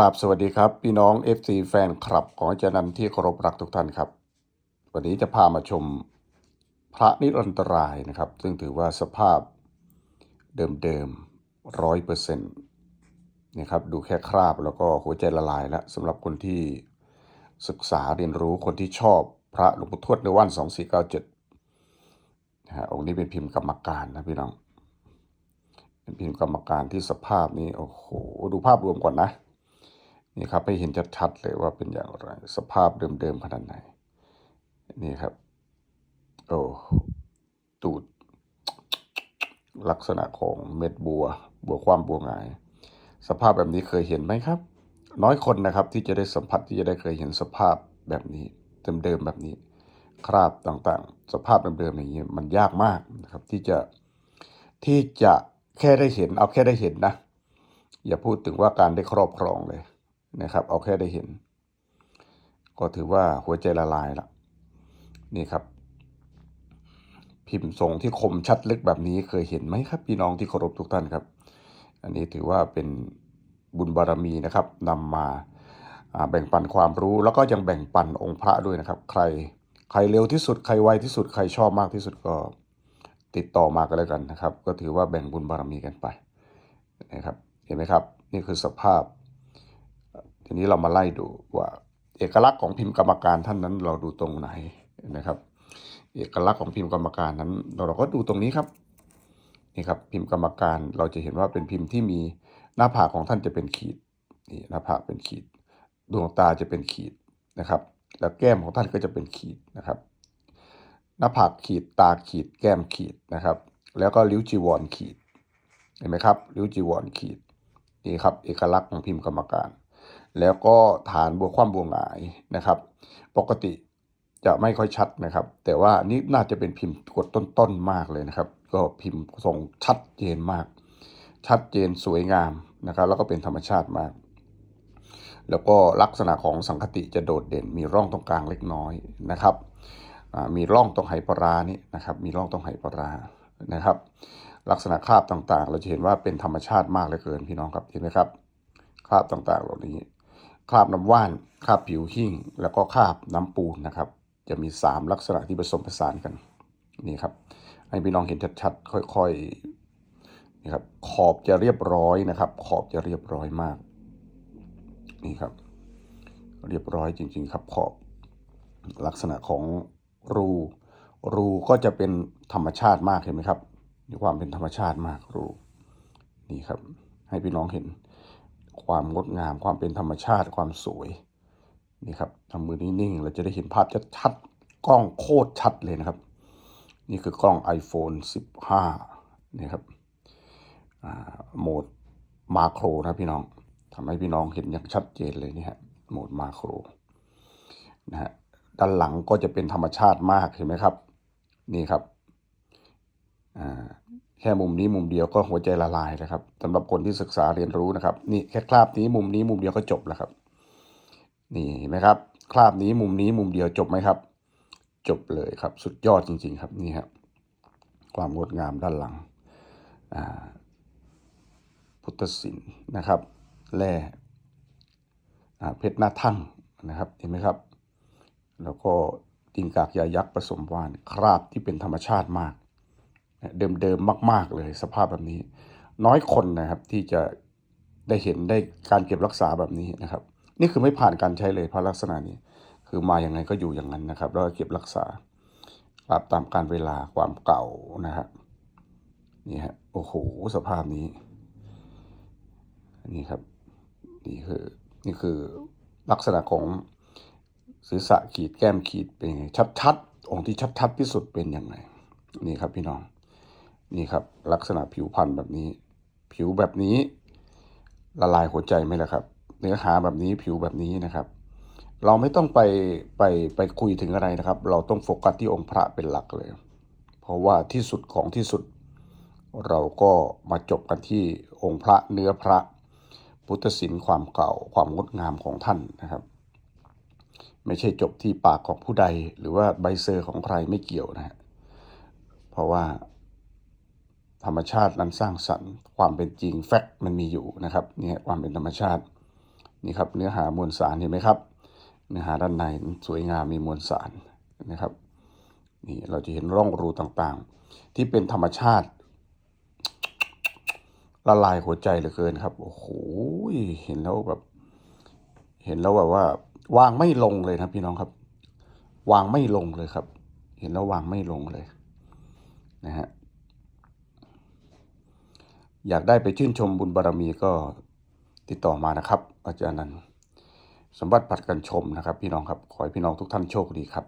กราบสวัสดีครับพี่น้อง FC แฟนคลับของอาจารย์นันที่เคารพรักทุกท่านครับ วันนี้จะพามาชมพระนิรันตรายนะครับ ซึ่งถือว่าสภาพเดิมๆร้อยเปอร์เซ็นต์นะครับดูแค่คราบแล้วก็หัวใจละลายแล้วสำหรับคนที่ศึกษาเรียนรู้คนที่ชอบพระหลวงปู่ทวดในวันสองสี่เก้าเจ็ดนะฮะองค์นี้เป็นพิมพ์กรรมการนะพี่น้อง เป็นพิมพ์กรรมการที่สภาพนี้โอ้โหดูภาพรวมก่อนนะ นี่ครับให้เห็นชัดๆเลยว่าเป็นอย่างไร สภาพเดิมๆขนาดไหน นี่ครับ โอ้ตูด ลักษณะของเม็ดบัว บัวความบัวงาย สภาพแบบนี้เคยเห็นไหมครับ น้อยคนนะครับที่จะได้สัมผัสที่จะได้เคยเห็นสภาพแบบนี้เดิมๆแบบนี้ คราบต่างๆ สภาพเดิมๆอย่างนี้มันยากมากนะครับ ที่จะที่จะแค่ได้เห็น เอาแค่ได้เห็นนะ อย่าพูดถึงว่าการได้ครอบครองเลย นะครับ เอาแค่ได้เห็น ก็ถือว่าหัวใจละลายละนี่ครับ พิมพ์ทรงที่คมชัดลึกแบบนี้เคยเห็นไหมครับ พี่น้องที่เคารพทุกท่านครับ อันนี้ถือว่าเป็นบุญบารมีนะครับนำมาอ่าแบ่งปันความรู้แล้วก็ยังแบ่งปันองค์พระด้วยนะครับ ใครใครเร็วที่สุดใครไวที่สุดใครชอบมากที่สุดก็ติดต่อมากันแล้วกันนะครับ ก็ถือว่าแบ่งบุญบารมีกันไปนะครับ เห็นไหมครับ นี่คือสภาพ ทีนี้เรามาไล่ดูว่า เอกลักษณ์ของพิมพ์กรรมการท่านนั้น เราดูตรงไหนนะครับ เอกลักษณ์ของพิมพ์กรรมการนั้น เราก็ดูตรงนี้ครับนี่ครับพิมพ์กรรมการเราจะเห็นว่าเป็นพิมพ์ที่มีหน้าผากของท่านจะเป็นขีดนี่หน้าผากเป็นขีด ดวงตาจะเป็นขีดนะครับ แล้วแก้มของท่านก็จะเป็นขีดนะครับ หน้าผากขีดตาขีด แก้มขีดนะครับ แล้วก็ริ้วจีวรขีดเห็นไหมครับริ้วจีวรขีดนี่ครับเอกลักษณ์ของพิมพ์กรรมการ แล้วก็ฐานบัวคว่ำบัวหงายนะครับ ปกติจะไม่ค่อยชัดนะครับ แต่ว่านี่น่าจะเป็นพิมพ์กดต้นๆมากเลยนะครับ ก็พิมพ์ทรงชัดเจนมาก ชัดเจนสวยงามนะครับ แล้วก็เป็นธรรมชาติมาก แล้วก็ลักษณะของสังคติจะโดดเด่น มีร่องตรงกลางเล็กน้อยนะครับมีร่องตรงไหปลาร้านี่นะครับ มีร่องตรงไหปลาร้านะครับ ลักษณะคราบต่างๆ เราจะเห็นว่าเป็นธรรมชาติมากเหลือเกินพี่น้องครับเห็นไหมครับคราบต่างๆเหล่านี้ คราบน้ำว่านคราบผิวหิ้งแล้วก็คราบน้ำปูนนะครับ จะมี 3 ลักษณะที่ผสมผสานกันนี่ครับ ให้พี่น้องเห็นชัดๆค่อยๆนี่ครับ ขอบจะเรียบร้อยนะครับ ขอบจะเรียบร้อยมาก นี่ครับ เรียบร้อยจริง ๆ ครับขอบลักษณะของรูรูก็จะเป็นธรรมชาติมากเห็นไหมครับมีความเป็นธรรมชาติมากรูนี่ครับ ให้พี่น้องเห็น ความงดงาม ความเป็นธรรมชาติความสวยนี่ครับทำมือนิ่งๆเราจะได้เห็นภาพชัดๆกล้องโคตรชัดเลยนะครับ นี่คือกล้อง iPhone 15 นี่ครับโหมดมาโครนะพี่น้องทำให้พี่น้องเห็นอย่างชัดเจนเลยนี่ฮะโหมดมาโครนะฮะด้านหลังก็จะเป็นธรรมชาติมากเห็นไหมครับ นี่ครับอ่า แค่มุมนี้มุมเดียวก็หัวใจละลายนะครับสำหรับคนที่ศึกษาเรียนรู้นะครับ นี่แค่คราบนี้มุมนี้มุมเดียวก็จบแล้วครับ นี่เห็นไหมครับ คราบนี้มุมนี้มุมเดียวจบไหมครับ จบเลยครับ สุดยอดจริง ๆ ครับนี่ครับความงดงามด้านหลังอ่าพุทธศิลป์นะครับแร่อ่าเพชรหน้าทั่งนะครับเห็นไหมครับ แล้วก็ติงกากยายักษ์ผสมวานคราบที่เป็นธรรมชาติมาก เดิมๆมาก ๆ เลยสภาพแบบนี้ น้อยคนนะครับที่จะได้เห็นได้การเก็บรักษาแบบนี้นะครับ นี่คือไม่ผ่านการใช้เลยเพราะลักษณะนี้ คือมาอย่างไงก็อยู่อย่างนั้นนะครับแล้วก็เก็บรักษาปรับตามการเวลาความเก่านะครับนี่ฮะโอ้โหสภาพนี้นี่ครับนี่คือนี่คือลักษณะของศีรษะขีดแก้มขีดเป็นยังไงชัดๆองค์ที่ชัดๆที่สุดเป็นยังไงนี่ครับพี่น้อง นี่ครับ ลักษณะผิวพรรณแบบนี้ ผิวแบบนี้ ละลายหัวใจไหมล่ะครับ เนื้อหาแบบนี้ผิวแบบนี้นะครับ เราไม่ต้องไปไปไปคุยถึงอะไรนะครับ เราต้องโฟกัสที่องค์พระเป็นหลักเลย เพราะว่าที่สุดของที่สุด เราก็มาจบกันที่องค์พระเนื้อพระ พุทธศิลป์ความเก่าความงดงามของท่านนะครับ ไม่ใช่จบที่ปากของผู้ใด หรือว่าใบเซอร์ของใครไม่เกี่ยวนะฮะเพราะว่า ธรรมชาตินั้นสร้างสรรค์ความเป็นจริงแฟกต์มันมีอยู่นะครับนี่ความเป็นธรรมชาตินี่ครับเนื้อหามวลสารเห็นไหมครับ เนื้อหาด้านในสวยงามมีมวลสารนะครับนี่เราจะเห็นร่องรูต่างๆ ที่เป็นธรรมชาติ ละลายหัวใจเหลือเกินครับโอ้โหเห็นแล้วแบบ เห็นแล้วแบบว่า วางไม่ลงเลยนะพี่น้องครับ วางไม่ลงเลยครับ เห็นแล้ววางไม่ลงเลย นะฮะ อยากได้ไปชื่นชมบุญบารมีก็ติดต่อมานะครับ อาจารย์นันสมบัติผัดกันชมนะครับ พี่น้องครับ ขอให้พี่น้องทุกท่านโชคดีครับ